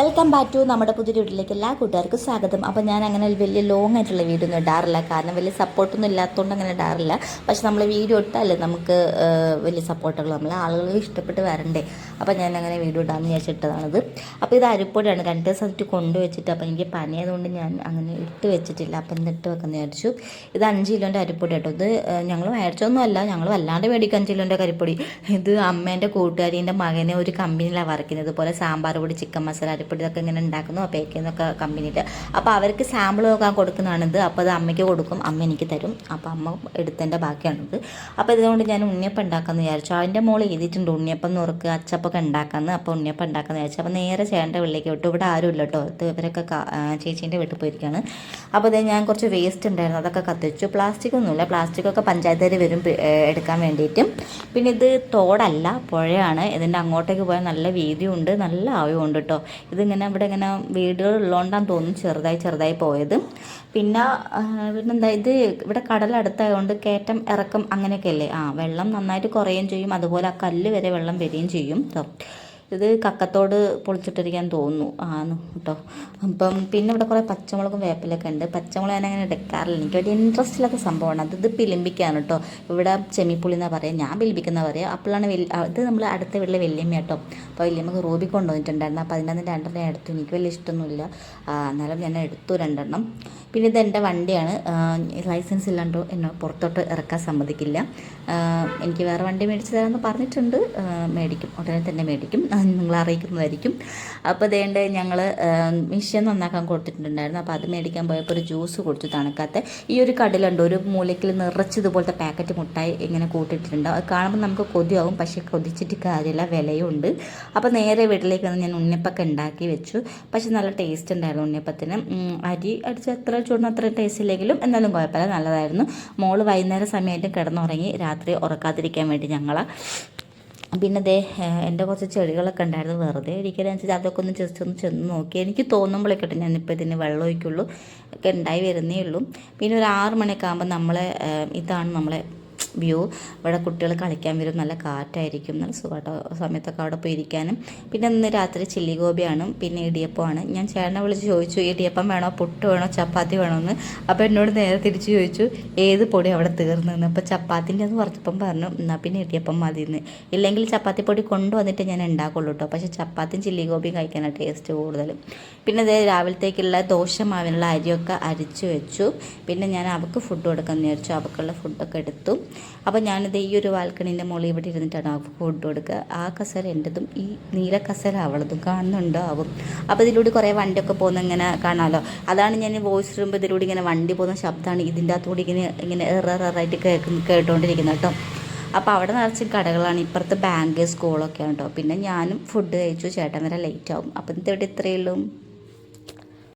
Welcome back to നമ്മുടെ പുതിയ വീട്ടിലേക്ക് എല്ലാ കൂട്ടുകാർക്കും സ്വാഗതം. അപ്പോൾ ഞാൻ അങ്ങനെ വലിയ ലോങ് ആയിട്ടുള്ള വീഡിയോ ഒന്നും ഇടാറില്ല. കാരണം വലിയ സപ്പോർട്ടൊന്നും ഇല്ലാത്തതുകൊണ്ട് അങ്ങനെ ഇടാറില്ല. പക്ഷെ നമ്മൾ വീഡിയോ ഇട്ടാലേ നമുക്ക് വലിയ സപ്പോർട്ടുകൾ നമ്മൾ ആളുകൾ ഇഷ്ടപ്പെട്ട് വരണ്ടേ? അപ്പോൾ ഞാൻ അങ്ങനെ വീഡിയോ ഇടാമെന്ന് വിചാരിച്ചിട്ടതാണിത്. അപ്പോൾ ഇത് അരിപ്പൊടിയാണ്. രണ്ട് കൊണ്ടു കൊണ്ടുവച്ചിട്ട് അപ്പോൾ എനിക്ക് പനിയായതുകൊണ്ട് ഞാൻ അങ്ങനെ ഇട്ട് വെച്ചിട്ടില്ല. അപ്പം എന്നിട്ട് വെക്കുന്ന വിചാരിച്ചു. ഇത് അഞ്ച് കിലോന്റെ അരിപ്പൊടി കേട്ടോ. ഇത് ഞങ്ങൾ മേടിച്ചൊന്നുമല്ല ഞങ്ങൾ വല്ലാണ്ട് മേടിക്കും അഞ്ച് കിലോന്റെ കരിപ്പൊടി ഇത് അമ്മേന്റെ കൂട്ടുകാരീന്റെ മകനെ ഒരു കമ്പനിയിലാണ് വറക്കുന്നത് ഇതുപോലെ സാമ്പാർ പൊടി ചിക്കൻ മസാല അരിപ്പൊടി ഇതൊക്കെ ഇങ്ങനെ ഉണ്ടാക്കുന്നു പാക്ക് ചെയ്യുന്നൊക്കെ കമ്പനിയിട്ട് അപ്പോൾ അവർക്ക് സാമ്പിൾ നോക്കാൻ കൊടുക്കുന്നതാണിത്. അപ്പോൾ അത് അമ്മയ്ക്ക് കൊടുക്കും. അമ്മ എനിക്ക് തരും. അപ്പോൾ അമ്മ എടുത്തതിന്റെ ബാക്കിയാണിത്. അപ്പോൾ ഇതുകൊണ്ട് ഞാൻ ഉണ്ണിയപ്പം ഉണ്ടാക്കാമെന്ന് വിചാരിച്ചു. അതിന്റെ മോൾ എഴുതിയിട്ടുണ്ട് ഉണ്ണിയപ്പം നുറുക്ക് അച്ചപ്പൊക്കെ ഉണ്ടാക്കാമെന്ന് അപ്പോൾ ഉണ്ണിയപ്പം ഉണ്ടാക്കാമെന്ന് വിചാരിച്ചു. അപ്പോൾ നേരെ ചേട്ടന്റെ വീട്ടിലേക്ക് വിട്ടു. ഇവിടെ ആരും ഇല്ല കേട്ടോ ഇവരൊക്കെ ചേച്ചീന്റെ വീട്ടിൽ പോയിരിക്കുകയാണ് അപ്പോൾ അത് ഞാൻ കുറച്ച് വേസ്റ്റ് ഉണ്ടായിരുന്നു. അതൊക്കെ കത്തിച്ചു. പ്ലാസ്റ്റിക് ഒന്നുമില്ല. പ്ലാസ്റ്റിക്കൊക്കെ പഞ്ചായത്തുകാർ വരും എടുക്കാൻ വേണ്ടിയിട്ടും. പിന്നെ ഇത് തോടല്ല പുഴയാണ്. ഇതിന്റെ അങ്ങോട്ടേക്ക് പോയാൽ നല്ല വീതിയുണ്ട്. നല്ല ആഴമുണ്ട് കേട്ടോ. ഇതിങ്ങനെ ഇവിടെ ഇങ്ങനെ വീടുകൾ ഉള്ളതുകൊണ്ടാണ് തോന്നുന്നു ചെറുതായി ചെറുതായി പോയത്. പിന്നെ പിന്നെ എന്താ ഇത് ഇവിടെ കടൽ അടുത്തായതുകൊണ്ട് കയറ്റം ഇറക്കം അങ്ങനെയൊക്കെ അല്ലേ ആ വെള്ളം നന്നായിട്ട് കുറയുകയും ചെയ്യും. അതുപോലെ ആ കല്ല് വരെ വെള്ളം വരികയും ചെയ്യും. കേട്ടോ ഇത് കക്കത്തോട് പൊളിച്ചിട്ടിരിക്കാൻ തോന്നുന്നു. ആണ് കേട്ടോ. അപ്പം പിന്നെ ഇവിടെ കുറേ പച്ചമുളകും വേപ്പിലൊക്കെ ഉണ്ട്. പച്ചമുളക് ഞാൻ അങ്ങനെ എടുക്കാറില്ല. എനിക്ക് വലിയ ഇൻട്രസ്റ്റ് ഇല്ലാത്ത സംഭവമാണ്. അത് ഇത് പിലിമ്പിക്കാണ് കേട്ടോ. ഇവിടെ ചെമ്മിപ്പുളി എന്നാ പറയുക ഞാൻ പിലിമ്പിക്കുന്ന പറയുക അപ്പോഴാണ് വലിയ ഇത് നമ്മൾ അടുത്ത വീട്ടിലെ വല്യമ്മ കേട്ടോ. അപ്പോൾ വല്യമ്മക്ക് റൂബി കൊണ്ടുവന്നിട്ടുണ്ടായിരുന്നു. അപ്പോൾ അതിന്റെ അതിന്റെ രണ്ടെണ്ണം എടുത്തു. എനിക്ക് വലിയ ഇഷ്ടമൊന്നുമില്ല. എന്നാലും ഞാൻ എടുത്തു രണ്ടെണ്ണം. പിന്നെ ഇത് എന്റെ വണ്ടിയാണ്. ലൈസൻസ് ഇല്ലാണ്ടോ എന്നെ പുറത്തോട്ട് ഇറക്കാൻ സമ്മതിക്കില്ല. എനിക്ക് വേറെ വണ്ടി മേടിച്ച് തരാമെന്ന് പറഞ്ഞിട്ടുണ്ട്. മേടിക്കും. ഉടനെ തന്നെ മേടിക്കും. അത് നിങ്ങളെ അറിയിക്കുന്നതായിരിക്കും. അപ്പോൾ അതേണ്ട ഞങ്ങൾ മിഷ്യൻ നന്നാക്കാൻ കൊടുത്തിട്ടുണ്ടായിരുന്നു. അപ്പോൾ അത് മേടിക്കാൻ പോയപ്പോൾ ഒരു ജ്യൂസ് കൊടുത്തു തണുക്കാത്ത. ഈ ഒരു കടലുണ്ട്. ഒരു മൂലയ്ക്കിൽ നിറച്ചതുപോലത്തെ പാക്കറ്റ് മുട്ടായി ഇങ്ങനെ കൂട്ടിയിട്ടുണ്ടാവും അത് കാണുമ്പോൾ നമുക്ക് കൊതിയാവും. പക്ഷേ കൊതിച്ചിട്ട് കാര്യമില്ല. വിലയും ഉണ്ട്. അപ്പോൾ നേരെ വീട്ടിലേക്ക് വന്ന് ഞാൻ ഉണ്ണിയപ്പൊക്കെ ഉണ്ടാക്കി വെച്ചു. പക്ഷെ നല്ല ടേസ്റ്റ് ഉണ്ടായിരുന്നു ഉണ്ണിയപ്പത്തിന് അരി അടിച്ച് എത്ര ചൂടിന് അത്ര ടേസ്റ്റ് ഇല്ലെങ്കിലും എന്നാലും കുഴപ്പമില്ല. നല്ലതായിരുന്നു. മോൾ വൈകുന്നേരം സമയമായിട്ട് കിടന്നുറങ്ങി. രാത്രി ഉറക്കാതിരിക്കാൻ വേണ്ടി ഞങ്ങൾ പിന്നെ ദേ എന്റെ കുറച്ച് ചെടികളൊക്കെ ഉണ്ടായിരുന്നു. വെറുതെ ഇരിക്കലനുസരിച്ച് അതൊക്കെ ഒന്ന് ജസ്റ്റ് ഒന്ന് ചെന്ന് നോക്കി. എനിക്ക് തോന്നുമ്പോഴേക്കട്ടെ കേട്ടോ ഞാനിപ്പോൾ ഇതിന് വെള്ളം ഒഴിക്കുള്ളൂ. ഒക്കെ ഉണ്ടായി വരുന്നേ ഉള്ളൂ. പിന്നെ ഒരു ആറ് മണിയൊക്കെ ആകുമ്പോൾ നമ്മളെ ഇതാണ് നമ്മളെ വ്യൂ. ഇവിടെ കുട്ടികൾ കളിക്കാൻ വരും. നല്ല കാറ്റായിരിക്കും. നല്ല സുഖമായിട്ട് സമയത്തൊക്കെ അവിടെ പോയി ഇരിക്കാനും പിന്നെ ഇന്ന് രാത്രി ചില്ലി ഗോപിയാണ് പിന്നെ ഇടിയപ്പമാണ്. ഞാൻ ചേട്ടനെ വിളിച്ച് ചോദിച്ചു ഇടിയപ്പം വേണോ? പുട്ട് വേണോ? ചപ്പാത്തി വേണോ? എന്ന്. അപ്പോൾ എന്നോട് നേരെ തിരിച്ച് ചോദിച്ചു ഏത് പൊടി അവിടെ തീർന്നെന്ന് അപ്പോൾ ചപ്പാത്തിന്റെ എന്ന് പറഞ്ഞപ്പം പറഞ്ഞു എന്നാൽ പിന്നെ ഇടിയപ്പം മതി എന്ന് ഇല്ലെങ്കിൽ ചപ്പാത്തി പൊടി കൊണ്ടുവന്നിട്ട് ഞാൻ ഉണ്ടാക്കുള്ളൂ കേട്ടോ പക്ഷേ ചപ്പാത്തിയും ചില്ലി ഗോപിയും കഴിക്കാനാണ് ടേസ്റ്റ് കൂടുതലും. പിന്നെ ഇതേ രാവിലത്തേക്കുള്ള ദോശ മാവിനുള്ള അരിയൊക്കെ അരിച്ചു വെച്ചു. പിന്നെ ഞാൻ അവൾക്ക് ഫുഡ് കൊടുക്കാമെന്ന് വിചാരിച്ചു. അവൾക്കുള്ള ഫുഡൊക്കെ എടുത്തു. അപ്പോൾ ഞാനിത് ഈ ഒരു ബാൽക്കണീന്റെ മുകളിൽ ഇവിടെ ഇരുന്നിട്ടാണ് അവൾക്ക് ഫുഡ് കൊടുക്കുക. ആ കസേര എന്റെതും ഈ നീല കസേര അവളതും കാണുന്നുണ്ടോ ആവും അപ്പോൾ ഇതിലൂടെ കുറേ വണ്ടിയൊക്കെ പോകുന്ന ഇങ്ങനെ കാണാമല്ലോ അതാണ് ഞാൻ വോയിസ് റൂം ഇതിലൂടെ ഇങ്ങനെ വണ്ടി പോകുന്ന ശബ്ദമാണ് ഇതിന്റെ അകത്തുകൂടി ഇങ്ങനെ ഇങ്ങനെ എറായിട്ട് കേൾക്കുന്ന കേട്ടുകൊണ്ടിരിക്കുന്നത് കേട്ടോ. അപ്പോൾ അവിടെ നിറച്ച് കടകളാണ്. ഇപ്പുറത്ത് ബാങ്ക് സ്കൂളൊക്കെയാണ് കേട്ടോ. പിന്നെ ഞാനും ഫുഡ് കഴിച്ചു. ചേട്ടൻ വരെ ലേറ്റ് ആവും. അപ്പം ഇത്രയേ ഉള്ളൂ?